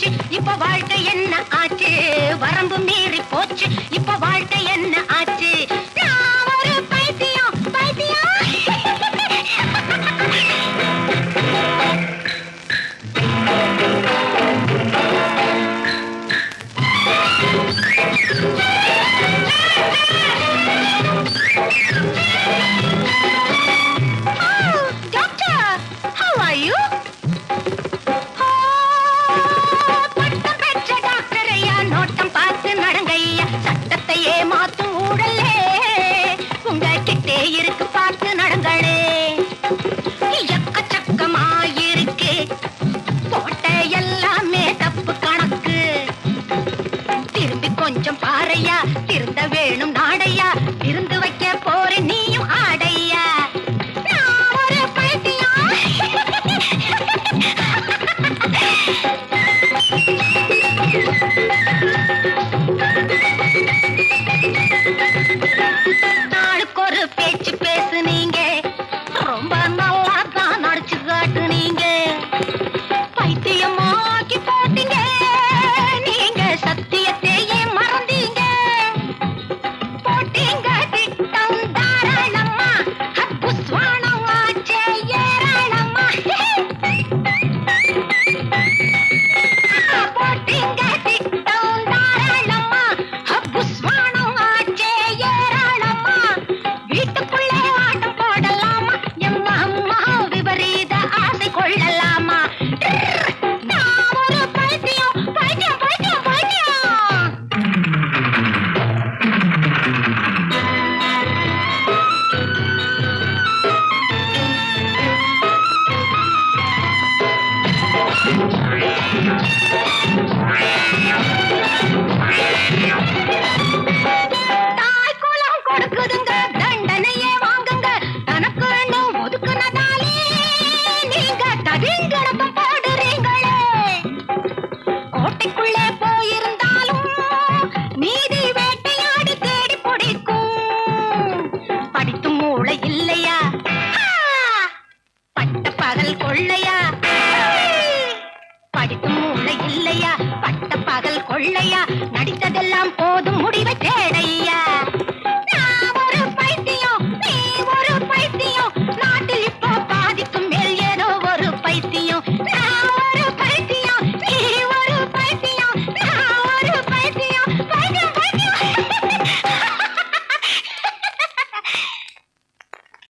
போச்சு. இப்ப வாழ்க்கை என்ன ஆச்சு? வரம்பு மீறி போச்சு. இப்ப வாழ்க்கை என்ன ஆச்சு? Yeah. இருக்கு பார்த்து நடங்களே. எக்கச்சக்கமாயிருக்கு போட்ட எல்லாமே தப்பு கணக்கு. திரும்பி கொஞ்சம் பாறையா திருந்த வேணும் நாடையா. கொள்ளையா பட்ட பகல் கொள்ளையா நடித்ததெல்லாம் போதும் முடிவை தேடையா